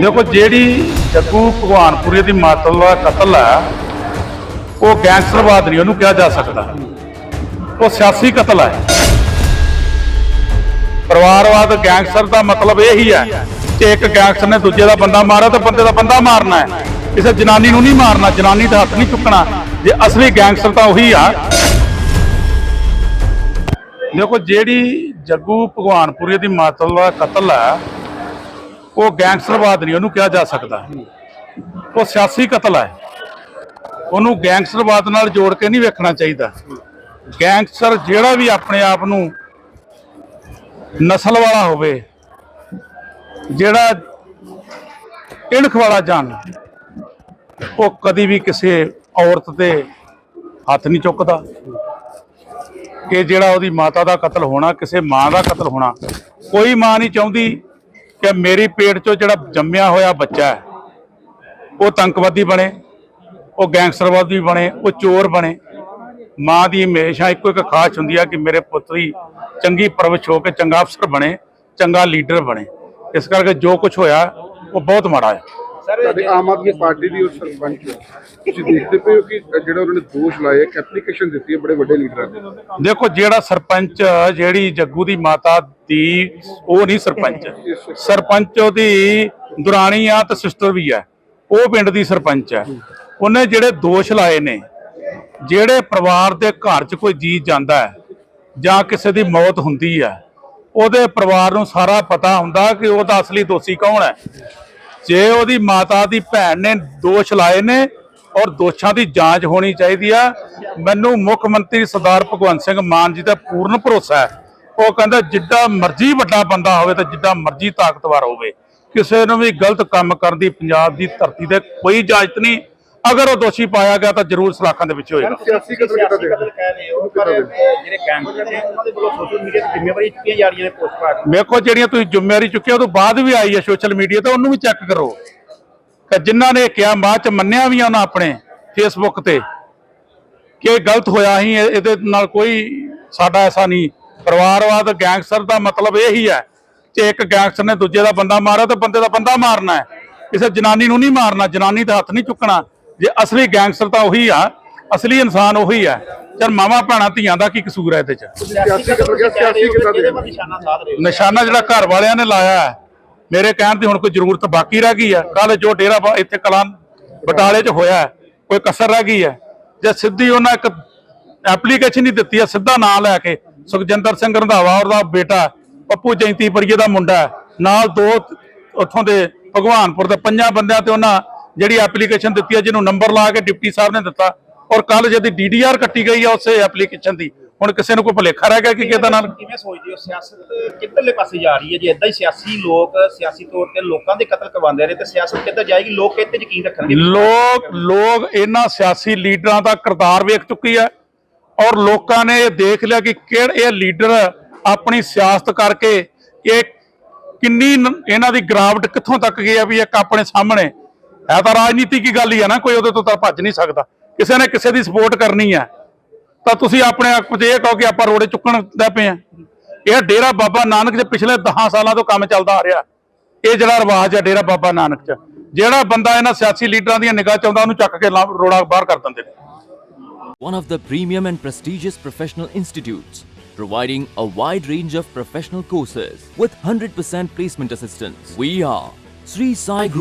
ਦੇਖੋ ਜਿਹੜੀ ਜੱਗੂ ਭਗਵਾਨਪੁਰੀ ਦੀ ਮਾਤਲ ਦਾ ਕਤਲ ਹੈ, ਉਹ ਗੈਂਗਸਟਰਵਾਦ ਨਹੀਂ, ਉਹਨੂੰ ਕਿਹਾ ਜਾ ਸਕਦਾ। ਉਹ ਸਿਆਸੀ ਕਤਲ ਹੈ। ਪਰਿਵਾਰਵਾਦ ਗੈਂਗਸਟਰ ਦਾ ਮਤਲਬ ਇਹ ਹੀ ਹੈ ਕਿ ਇੱਕ ਗੈਂਗਸਟਰ ਨੇ ਦੂਜੇ ਦਾ ਬੰਦਾ ਮਾਰਿਆ ਤਾਂ ਬੰਦੇ ਦਾ ਬੰਦਾ ਮਾਰਨਾ ਹੈ। ਕਿਸੇ ਜਨਾਨੀ ਨੂੰ ਨਹੀਂ ਮਾਰਨਾ, ਜਨਾਨੀ ਦਾ ਹੱਥ ਨਹੀਂ ਚੁੱਕਣਾ। ਜੇ ਅਸਲੀ ਗੈਂਗਸਟਰ ਤਾਂ ਉਹੀ ਆ। ਦੇਖੋ ਜਿਹੜੀ ਜੱਗੂ ਭਗਵਾਨਪੁਰੀ ਦੀ ਮਾਤਲ ਦਾ ਕਤਲ ਹੈ ਉਹ ਗੈਂਗਸਟਰਵਾਦ ਨਹੀਂ, ਉਹਨੂੰ ਕਿਹਾ ਜਾ ਸਕਦਾ। ਉਹ ਸਿਆਸੀ ਕਤਲ ਹੈ। ਉਹਨੂੰ ਗੈਂਗਸਟਰਵਾਦ ਨਾਲ ਜੋੜ ਕੇ ਨਹੀਂ ਵੇਖਣਾ ਚਾਹੀਦਾ। ਗੈਂਗਸਟਰ ਜਿਹੜਾ ਵੀ ਆਪਣੇ ਆਪ ਨੂੰ ਨਸਲ ਵਾਲਾ ਹੋਵੇ, ਜਿਹੜਾ ਇਣਖ ਵਾਲਾ ਜਾਣ ਉਹ ਕਦੀ ਵੀ ਕਿਸੇ ਔਰਤ ਤੇ ਹੱਥ ਨਹੀਂ ਚੁੱਕਦਾ ਕਿ ਜਿਹੜਾ ਉਹਦੀ ਮਾਤਾ ਦਾ ਕਤਲ ਹੋਣਾ, ਕਿਸੇ ਮਾਂ ਦਾ ਕਤਲ ਹੋਣਾ। ਕੋਈ ਮਾਂ ਨਹੀਂ ਚਾਹੁੰਦੀ ਕਿ ਮੇਰੀ ਪੇਟ ਚੋਂ ਜਿਹੜਾ ਜੰਮਿਆ ਹੋਇਆ ਬੱਚਾ ਹੈ, ਉਹ ਤੰਕਵਾਦੀ ਬਣੇ, ਉਹ ਗੈਂਗਸਟਰਵਾਦੀ ਬਣੇ, ਉਹ ਚੋਰ ਬਣੇ। ਮਾਂ ਦੀ ਹਮੇਸ਼ਾ ਇੱਕੋ ਇੱਕ ਖਾਸ਼ ਹੁੰਦੀ ਆ ਕਿ ਮੇਰੇ ਪੁੱਤ ਦੀ ਚੰਗੀ ਪਰਵਰਿਸ਼ ਹੋ ਕੇ ਚੰਗਾ ਅਫਸਰ ਬਣੇ, ਚੰਗਾ ਲੀਡਰ ਬਣੇ। ਇਸ ਕਰਕੇ ਜੋ ਕੁਝ ਹੋਇਆ, ਉਹ ਬਹੁਤ ਮਾੜਾ ਹੈ। ਤੁਹਾਡੇ ਆਮ ਆਦਮੀ ਪਾਰਟੀ ਦੀ ਉਹ ਸਰਪੰਚ ਹੋ। ਤੁਸੀਂ ਦੇਖਦੇ ਪਏ ਹੋ ਕਿ ਜਿਹੜਾ ਉਹਨਾਂ ਨੇ ਦੋਸ਼ ਲਾਏ ਇੱਕ ਐਪਲੀਕੇਸ਼ਨ ਦਿੱਤੀ ਹੈ ਬੜੇ ਵੱਡੇ ਲੀਡਰਾਂ ਨੇ। ਦੇਖੋ ਜਿਹੜਾ ਸਰਪੰਚ ਜਿਹੜੀ ਜੱਗੂ ਦੀ ਮਾਤਾ ਦੀ ਉਹ ਨਹੀਂ ਸਰਪੰਚ। ਸਰਪੰਚ ਉਹਦੀ ਦੁਰਾਣੀ ਆ ਤੇ ਸਿਸਟਰ ਵੀ ਆ। ਉਹ ਪਿੰਡ ਦੀ ਸਰਪੰਚ ਆ। ਉਹਨੇ ਜਿਹੜੇ ਦੋਸ਼ ਲਾਏ ਨੇ ਜਿਹੜੇ ਪਰਿਵਾਰ ਦੇ ਘਰ 'ਚ ਕੋਈ ਜੀ ਜਾਂਦਾ ਹੈ ਜਾਂ ਕਿਸੇ ਦੀ ਮੌਤ ਹੁੰਦੀ ਹੈ ਉਹਦੇ ਪਰਿਵਾਰ ਨੂੰ ਸਾਰਾ ਪਤਾ ਹੁੰਦਾ ਕਿ ਉਹਦਾ ਅਸਲੀ ਦੋਸ਼ੀ ਕੌਣ ਹੈ। ਜੇ ਉਹਦੀ ਮਾਤਾ ਦੀ ਭੈਣ ਨੇ ਦੋਸ਼ ਲਾਏ ਨੇ ਔਰ ਦੋਸ਼ਾਂ ਦੀ ਜਾਂਚ ਹੋਣੀ ਚਾਹੀਦੀ ਆ, ਮੈਨੂੰ ਮੁੱਖ ਮੰਤਰੀ ਸਰਦਾਰ ਭਗਵੰਤ ਸਿੰਘ ਮਾਨ ਜੀ ਦਾ ਪੂਰਨ ਭਰੋਸਾ ਹੈ। ਉਹ ਕਹਿੰਦਾ, ਜਿੱਡਾ ਮਰਜ਼ੀ ਵੱਡਾ ਬੰਦਾ ਹੋਵੇ ਤੇ ਜਿੱਡਾ ਮਰਜ਼ੀ ਤਾਕਤਵਰ ਹੋਵੇ, ਕਿਸੇ ਨੂੰ ਵੀ ਗਲਤ ਕੰਮ ਕਰਨ ਦੀ ਪੰਜਾਬ ਦੀ ਧਰਤੀ ਤੇ ਕੋਈ ਇਜਾਜ਼ਤ ਨਹੀਂ। ਅਗਰ ਉਹ ਦੋਸ਼ੀ ਪਾਇਆ ਗਿਆ ਤਾਂ ਜ਼ਰੂਰ ਸਲਾਖਾਂ ਦੇ ਵਿੱਚ ਹੋਏਗਾ। ਸਿਆਸੀ ਕਤਲ ਕਿੱਦਾਂ ਸਿਆਸੀ ਦੇਖਦੇ ਕਤਲ ਕਹਿ ਰਹੇ ਹੋ ਪਰ ਜਿਹੜੇ ਗੈਂਗਸਟਰ ਨੇ ਉਹਨਾਂ ਦੇ ਵੱਲੋਂ ਸੋਸ਼ਲ ਮੀਡੀਆ ਤੇ ਜ਼ਿੰਮੇਵਾਰੀ ਚੁੱਕੀਆਂ ਜਾ ਰਹੀਆਂ ਨੇ ਪੋਸਟ ਪਾ ਕੇ ਵੇਖੋ ਜਿਹੜੀਆਂ ਤੁਸੀਂ ਜ਼ਿੰਮੇਵਾਰੀ ਚੁੱਕਿਆ ਉਹ ਤੋਂ ਬਾਅਦ ਵੀ ਆਈ ਹੈ ਸੋਸ਼ਲ ਮੀਡੀਆ ਤੇ ਉਹਨੂੰ ਵੀ ਚੈੱਕ ਕਰੋ। ਕਿ ਜਿਨ੍ਹਾਂ ਨੇ ਕਿਹਾ ਬਾਅਦ ਚ ਮੰਨਿਆ ਵੀ ਆ ਉਹਨਾਂ ਆਪਣੇ ਫੇਸਬੁੱਕ ਤੇ ਕਿ ਗਲਤ ਹੋਇਆ ਹੀ ਇਹਦੇ ਨਾਲ ਕੋਈ ਸਾਡਾ ਐਸਾ ਨਹੀਂ। ਪਰਿਵਾਰਵਾਦ ਗੈਂਗਸਟਰ ਦਾ ਮਤਲਬ ਇਹ ਹੀ ਹੈ ਕਿ ਇੱਕ ਗੈਂਗਸਟਰ ਨੇ ਦੂਜੇ ਦਾ ਬੰਦਾ ਮਾਰਿਆ ਤਾਂ ਬੰਦੇ ਦਾ ਬੰਦਾ ਮਾਰਨਾ ਹੈ। ਕਿਸੇ ਜਨਾਨੀ ਨੂੰ ਨਹੀਂ ਮਾਰਨਾ ਜਨਾਨੀ ਦਾ ਹੱਥ ਨਹੀਂ ਚੁੱਕਣਾ। ਜੇ ਅਸਲੀ ਗੈਂਗਸਟਰ ਤਾਂ ਉਹੀ ਆ ਅਸਲੀ ਇਨਸਾਨ ਉਹੀ ਹੈ ਚਲ ਮਾਵਾ ਭੈਣਾਂ ਧੀਆਂ ਦਾ ਕੀ ਕਸੂਰ ਹੈ ਇਹਦੇ ਚ? ਨਿਸ਼ਾਨਾ ਜਿਹੜਾ ਘਰ ਵਾਲਿਆਂ ਨੇ ਲਾਇਆ ਹੈ, ਮੇਰੇ ਕਹਿਣ ਦੀ ਹੁਣ ਕੋਈ ਜ਼ਰੂਰਤ ਬਾਕੀ ਰਹਿ ਗਈ ਹੈ। ਕੱਲ ਜੋ ਡੇਰਾ ਇੱਥੇ ਕਲਾਂ ਬਟਾਲੇ 'ਚ ਹੋਇਆ ਕੋਈ ਕਸਰ ਰਹਿ ਗਈ ਹੈ। ਜੇ ਸਿੱਧੀ ਉਹਨਾਂ ਇੱਕ ਐਪਲੀਕੇਸ਼ਨ ਹੀ ਦਿੱਤੀ ਹੈ ਸਿੱਧਾ ਨਾਂ ਲੈ ਕੇ ਸੁਖਜਿੰਦਰ ਸਿੰਘ ਰੰਧਾਵਾ ਉਹਦਾ ਬੇਟਾ ਪੱਪੂ ਜੈਂਤੀਪੁਰੀਏ ਦਾ ਮੁੰਡਾ ਨਾਲ ਦੋ ਉੱਥੋਂ ਦੇ ਭਗਵਾਨਪੁਰ ਦੇ ਪੰਜਾਂ ਬੰਦਿਆਂ ਤੇ ਉਹਨਾਂ ਜਿਹੜੀ ਐਪਲੀਕੇਸ਼ਨ ਦਿੱਤੀ ਹੈ ਜਿਹਨੂੰ ਨੰਬਰ ਲਾ ਕੇ ਡਿਪਟੀ ਸਾਹਿਬ ਨੇ ਦਿੱਤਾ ਔਰ ਕੱਲ ਜਦੀ ਡੀਡੀਆਰ ਕੱਟੀ ਗਈ ਹੈ ਉਸੇ ਐਪਲੀਕੇਸ਼ਨ ਦੀ। ਹੁਣ ਕਿਸੇ ਨੂੰ ਕੋਈ ਭੁਲੇਖਾ ਰਹਿ ਗਿਆ ਕਿ ਕਿਹਦਾ ਨਾਲ ਕਿਵੇਂ ਸੋਚਦੇ ਹੋ? ਸਿਆਸਤ ਕਿੱਧਰਲੇ ਪਾਸੇ ਜਾ ਰਹੀ ਹੈ ਜੇ? ਇਦਾਂ ਹੀ ਸਿਆਸੀ ਲੋਕ ਸਿਆਸੀ ਤੌਰ ਤੇ ਲੋਕਾਂ ਦੇ ਕਤਲ ਕਰਵਾਉਂਦੇ ਰਹੇ ਤੇ ਸਿਆਸਤ ਕਿੱਧਰ ਜਾਏਗੀ? ਲੋਕ ਕਿੱਥੇ ਯਕੀਨ ਰੱਖਣਗੇ। ਲੋਕ ਲੋਕ ਇਹਨਾਂ ਸਿਆਸੀ ਲੀਡਰਾਂ ਦਾ ਕਿਰਦਾਰ ਵੇਖ ਚੁੱਕੀ ਹੈ ਔਰ ਲੋਕਾਂ ਨੇ ਇਹ ਦੇਖ ਲਿਆ ਕਿ ਕਿਹੜੇ ਇਹ ਲੀਡਰ ਆਪਣੀ ਸਿਆਸਤ ਕਰਕੇ ਇਹ ਕਿੰਨੀ ਇਹਨਾਂ ਦੀ ਗਰਾਵਟ ਕਿੱਥੋਂ ਤੱਕ ਗਈ ਆ ਵੀ ਇੱਕ ਆਪਣੇ ਸਾਹਮਣੇ ਹੈ ਤਾਂ ਰਾਜਨੀਤੀ ਕੀ ਗੱਲ ਹੀ ਆ ਨਾ ਕੋਈ ਉਹਦੇ ਤੋਂ ਤਾਂ ਭੱਜ ਨਹੀਂ ਸਕਦਾ। ਕਿਸੇ ਨੇ ਕਿਸੇ ਦੀ ਸਪੋਰਟ ਕਰਨੀ ਆ। ਤਾਂ ਤੁਸੀਂ ਆਪਣੇ ਆਪ 'ਚ ਇਹ ਕਹੋ ਕਿ ਆਪਾਂ ਰੋੜੇ ਚੁੱਕਣ ਦੇ ਪਏ ਆ। ਇਹ ਡੇਰਾ ਬਾਬਾ ਨਾਨਕ ਦੇ ਪਿਛਲੇ 10 ਸਾਲਾਂ ਤੋਂ ਕੰਮ ਚੱਲਦਾ ਆ ਰਿਹਾ। ਇਹ ਜਿਹੜਾ ਰਿਵਾਜ ਹੈ ਡੇਰਾ ਬਾਬਾ ਨਾਨਕ 'ਚ ਜਿਹੜਾ ਬੰਦਾ ਇਹਨਾਂ ਸਿਆਸੀ ਲੀਡਰਾਂ ਦੀਆਂ ਨਿਗਾਹ 'ਚ ਆਉਂਦਾ ਉਹਨੂੰ ਚੱਕ ਕੇ ਲਾ- ਰੋੜਾ ਬਾਹਰ ਕਰ ਦਿੰਦੇ ਨੇ। One of the premium and prestigious professional institutes, providing a wide range of professional courses with 100% placement assistance. We are Sri Sai Group.